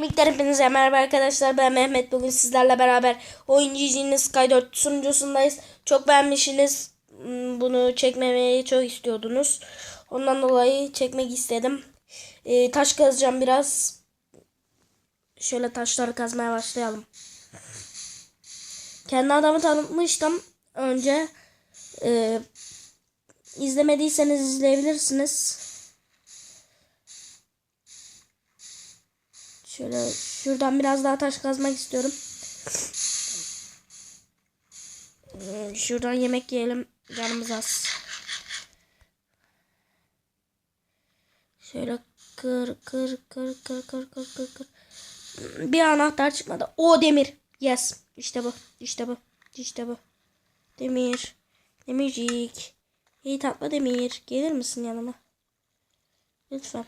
Miktar hepinize merhaba arkadaşlar ben Mehmet bugün sizlerle beraber oyuncu Sky 4 sunucusundayız. Çok beğenmişsiniz Hmm, bunu çekmemeyi çok istiyordunuz. Ondan dolayı çekmek istedim. Ee, taş kazacağım biraz. Şöyle taşları kazmaya başlayalım. Kendi adamı tanıtmıştım önce. Ee, izlemediyseniz izleyebilirsiniz. Şöyle şuradan biraz daha taş kazmak istiyorum. Hmm, Şuradan yemek yiyelim. Canımız az. Şöyle kır kır kır kır kır kır kır kır. Bir anahtar çıkmadı. O demir. Yes. İşte bu. İşte bu. İşte bu. Demir. Demircik. İyi tatlı demir. Gelir misin yanıma? Lütfen.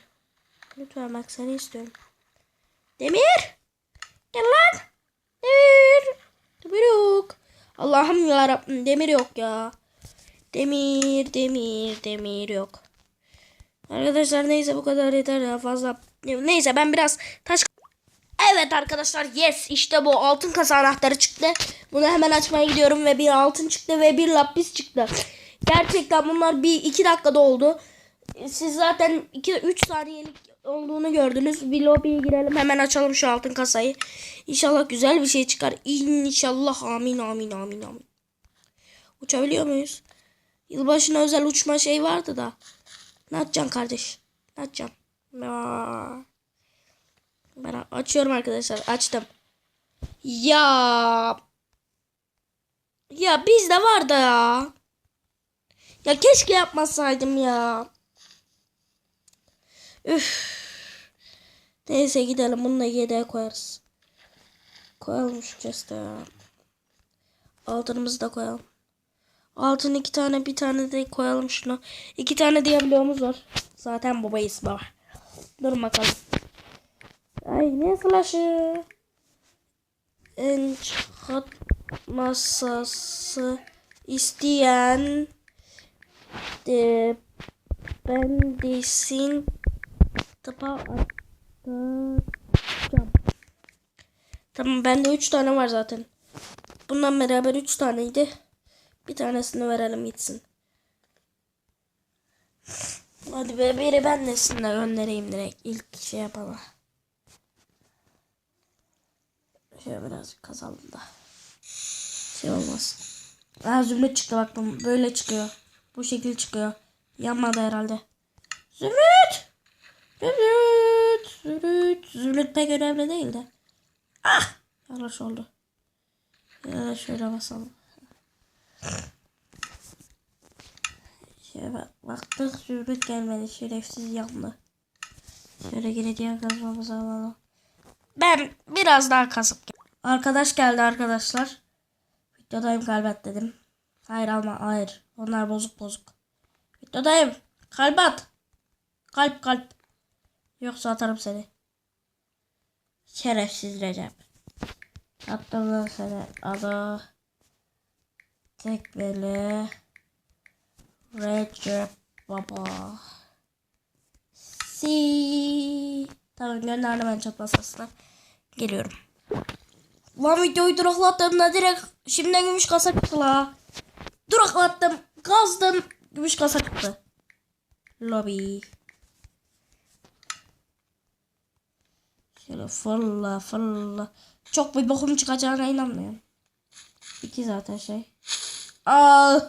Lütfen bak seni istiyorum. Demir. Gel lan. Demir. Demir yok. Allah'ım ya demir yok ya. Demir, demir, demir yok. Arkadaşlar neyse bu kadar yeter ya fazla. Neyse ben biraz taş... Evet arkadaşlar yes işte bu altın kasa anahtarı çıktı. Bunu hemen açmaya gidiyorum ve bir altın çıktı ve bir lapis çıktı. Gerçekten bunlar bir iki dakikada oldu. Siz zaten 2-3 saniyelik olduğunu gördünüz. Bir lobiye girelim hemen açalım şu altın kasayı. İnşallah güzel bir şey çıkar. İnşallah amin amin amin amin. Uçabiliyor muyuz? Yılbaşına özel uçma şey vardı da. Ne yapacaksın kardeş? Ne yapacaksın? Ya. Ben açıyorum arkadaşlar. Açtım. Ya. Ya bizde vardı ya. Ya keşke yapmasaydım ya. Üf. Neyse gidelim bunu da yedeğe koyarız. Koyalım şu chest'e ya. Altınımızı da koyalım. Altın iki tane bir tane de koyalım şunu. İki tane diyebiliyorumuz var. Zaten babayız baba. Dur bakalım. Ay ne flash'ı? Enchant masası isteyen de bendesin tıpa atacağım. Tamam bende 3 tane var zaten. Bundan beraber 3 taneydi. Bir tanesini verelim gitsin. Hadi be biri ben nesine göndereyim direkt. İlk şey yapalım. Şöyle birazcık kazalım da. Şey olmaz. Aa zümrüt çıktı bak böyle çıkıyor. Bu şekil çıkıyor. Yanmadı herhalde. Zümrüt! Zümrüt! Zümrüt! Zümrüt pek önemli değildi. Ah! Yanlış oldu. Ya şöyle basalım. Şöyle bak, baktık zümrüt gelmedi. Şerefsiz yandı. Şöyle gireceğim kazmamızı alalım. Ben biraz daha kasıp Arkadaş geldi arkadaşlar. Videodayım kalbet dedim. Hayır alma hayır. Onlar bozuk bozuk. Videodayım. Kalp at. Kalp kalp. Yoksa atarım seni. Şerefsiz Recep. Attım ben seni. Adı. Tekmeli. Recep Baba. Si. Tamam gönderdim ben çatma sesle. Geliyorum. Lan videoyu duraklattığımda direkt şimdiden gümüş kasa çıktı la. Duraklattım. Kazdım. Gümüş kasa çıktı. Lobby. Şöyle fırla fırla. Çok bir bokum çıkacağına inanmıyorum. İki zaten şey. Aa,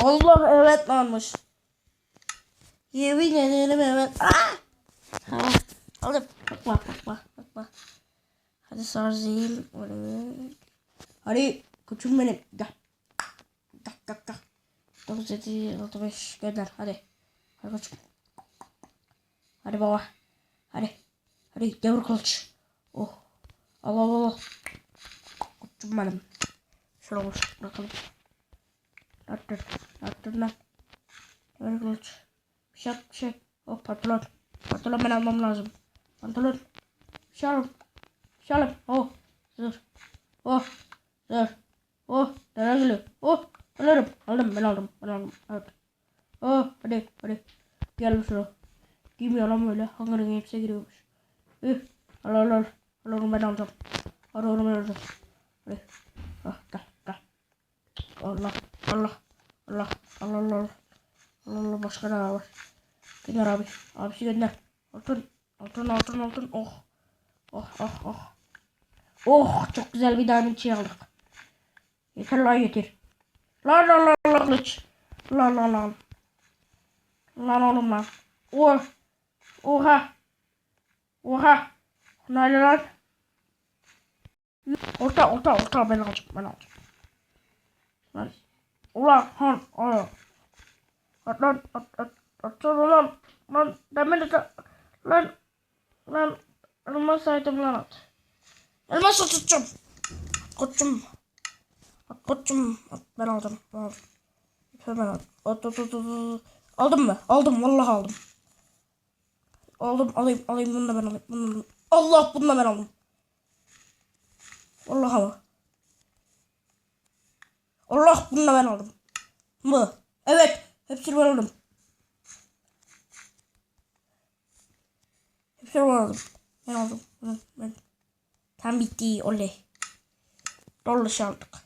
Allah evet varmış. Yemin ederim evet. Ah! Tamam. Aldım. Bakma bakma bakma. Hadi sarzayım. Hadi koçum benim. Gel. Gel gel gel. 9 7 6 5 gönder hadi. Hadi koçum. Hadi baba. Hadi. Hadi devir kılıç. Oh. Allah Allah. Koçum benim. Şöyle boş bırakalım. Attır. Attır lan. Devir kılıç. Bir şey yap bir şey. Oh pantolon. Pantolon ben almam lazım. Pantolon. Bir şey alalım. Bir şey alalım. Oh. Dur. Oh. Dur. Oh. Nereye geliyor? Oh. Alırım. Aldım ben aldım. Ben aldım. Evet. Oh. Hadi hadi. Gel şuraya. Girmiyor lan böyle. Hunger Games'e giriyormuş. Üh. Al al al. Al onu ben alacağım. Al onu ben alacağım. Hadi. Ah, gel gel. Allah Allah. Allah Allah Allah. Allah Allah başka ne var? Gönder abi. Abisi gönder. Altın. Altın altın altın. Oh. Oh oh oh. Oh çok güzel bir diamond şey aldık. Yeter lan yeter. Lan lan lan lan kılıç. Lan lan lan. Lan oğlum lan. Oh. Oha. Oha. Nerede lan? Orta orta orta ben alacağım ben alacağım. Lan. Ulan han ana. At lan at at at lan lan demir de lan lan elmas saydım lan at. Elmas tutacağım. Koçum. At koçum. At ben aldım. Ben aldım. Hemen al. At at at at. Aldım mı? Aldım vallahi aldım. Aldım alayım alayım bunu da ben alayım. Bunu da- Allah bunu da ben aldım. Vallahi ama. Allah bunu da ben aldım. Mı? Evet. Hepsini ben aldım. Hepsini ben aldım. Ben aldım. Ben, ben. Tam bitti. Oley. Dolu aldık.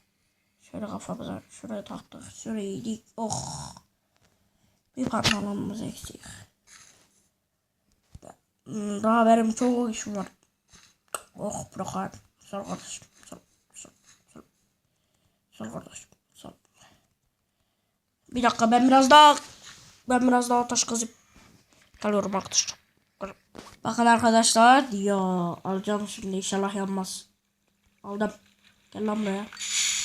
Şöyle kafamıza şuraya taktık. Şuraya yedik. Oh. Bir pantolonumuz eksik. Daha benim çok işim var. Oh bırakayım. Sağ ol kardeşim. Sağ ol. Sağ ol kardeşim. Sağ ol. Bir dakika ben biraz daha ben biraz daha taş kazıp geliyorum arkadaşlar. Bakın arkadaşlar ya alacağım şimdi inşallah yanmaz. Aldım. Gel lan buraya.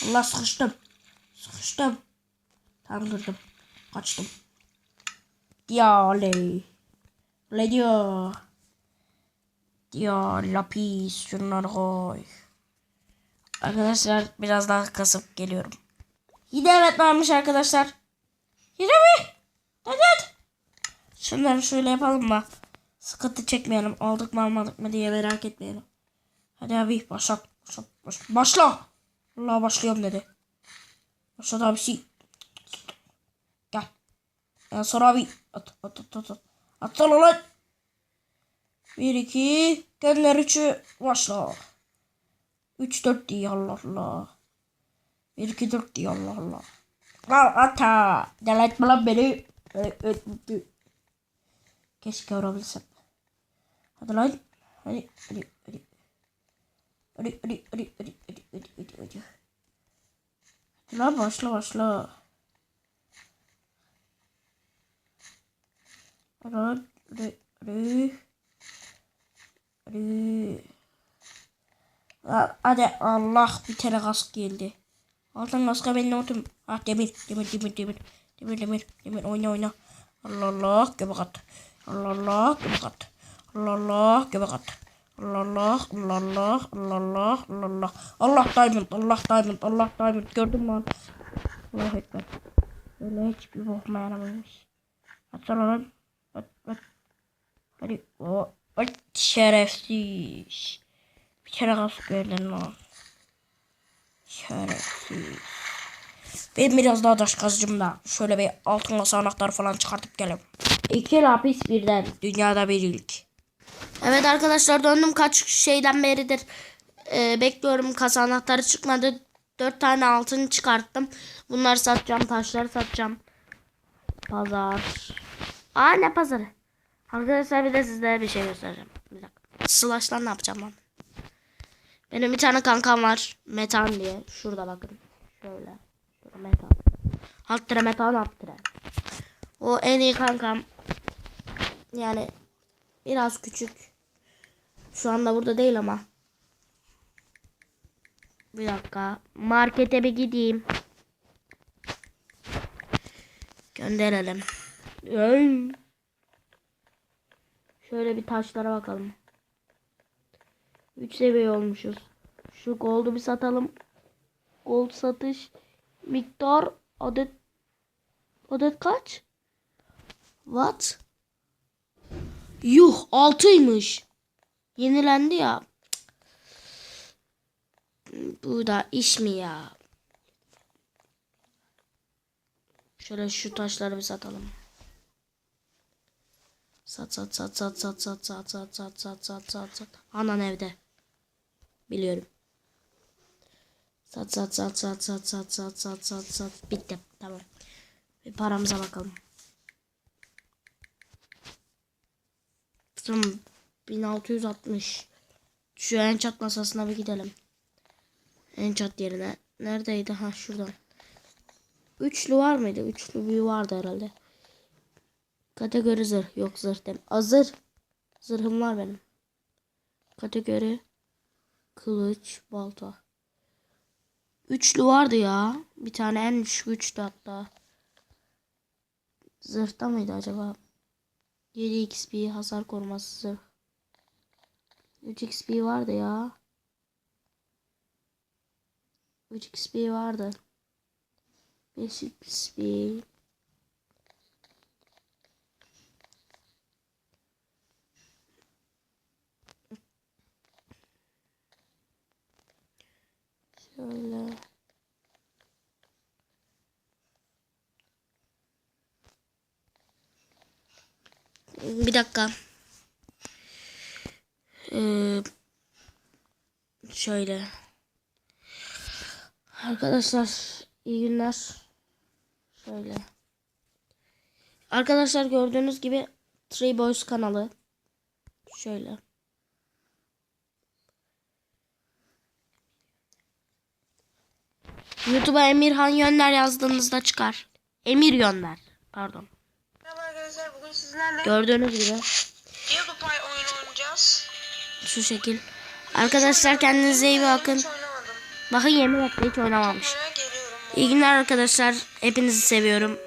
Allah sıkıştım. Sıkıştım. Tam kırdım. Kaçtım. Ya oley. Oley diyor. Diyor lapis şunları koy. Arkadaşlar biraz daha kasıp geliyorum. Yine evet varmış arkadaşlar. Yine mi? Evet. Şunları şöyle yapalım mı? Sıkıntı çekmeyelim. Aldık mı almadık mı diye merak etmeyelim. Hadi abi başla. Başla. Başla. başla. Allah başlıyorum dedi. Başladı abisi. Gel. En sonra abi. At at at at. At Atsana lan. Bir iki. Gönder üçü. Başla. Üç dört diye Allah Allah. Bir iki dört diye Allah Allah. Lan ata. Deletme lan beni. Keşke vurabilsem. Hadi lan. Hadi hadi hadi. Hadi hadi hadi hadi hadi hadi hadi hadi. Hadi lan başla başla. Hadi lan. Hadi hadi. Ha- Hadi Allah bir tane kask geldi. Altın kaska benim otum. Ah demir demir demir demir. Demir demir demir oyna oyna. Allah Allah göbek at. Allah Allah göbek at. Allah Allah göbek at. Allah Allah Allah Allah Allah Allah Allah Allah Allah diamond Allah diamond Allah diamond gördün mü? Allah ekber. Öyle hiçbir bokma yaramamış. Atsana lan. At at. Hadi o. At şerefsiz. Bir kere kask verdin lan. Şerefsiz. Ben biraz daha taş kazacağım da. Şöyle bir altın kasa anahtarı falan çıkartıp gelelim. İki lapis birden. Dünyada bir ilk. Evet arkadaşlar döndüm kaç şeyden beridir. Ee, bekliyorum kasa anahtarı çıkmadı. Dört tane altın çıkarttım. Bunları satacağım. Taşları satacağım. Pazar. Aa ne pazarı? Arkadaşlar bir de sizlere bir şey göstereceğim. Bir dakika. Slash'tan ne yapacağım ben? Benim bir tane kankam var. Metan diye. Şurada bakın. Şöyle. Şurada metan. Alt tire metan alt tire. O en iyi kankam. Yani biraz küçük. Şu anda burada değil ama. Bir dakika. Markete bir gideyim. Gönderelim. Ay. Şöyle bir taşlara bakalım. 3 seviye olmuşuz. Şu gold'u bir satalım. Gold satış miktar adet adet kaç? What? Yuh 6'ymış. Yenilendi ya. Bu da iş mi ya? Şöyle şu taşları bir satalım. Sat sat sat sat sat sat sat sat sat sat sat sat sat. Anan evde. Biliyorum. Sat sat sat sat sat sat sat sat sat sat. Bitti. Tamam. Bir paramıza bakalım. Tamam. 1660. Şu en çat masasına bir gidelim. En çat yerine. Neredeydi? Ha şuradan. Üçlü var mıydı? Üçlü büyü vardı herhalde. Kategori zırh. Yok zırh dem. Hazır. Zırhım var benim. Kategori. Kılıç. Balta. Üçlü vardı ya. Bir tane en düşük üçlü hatta. Zırhta mıydı acaba? 7 XP hasar koruması zırh. 3 XP vardı ya. 3 XP vardı. 5 XP. Şöyle. Bir dakika. Ee, şöyle. Arkadaşlar iyi günler. Şöyle. Arkadaşlar gördüğünüz gibi Three Boys kanalı. Şöyle. YouTube'a Emirhan Yönler yazdığınızda çıkar. Emir Yönler. Pardon. Merhaba arkadaşlar bugün sizlerle Gördüğünüz gibi Yellow oyunu oynayacağız. şu şekil. Arkadaşlar kendinize iyi bakın. Bakın yemin etti hiç oynamamış. İyi günler arkadaşlar. Hepinizi seviyorum.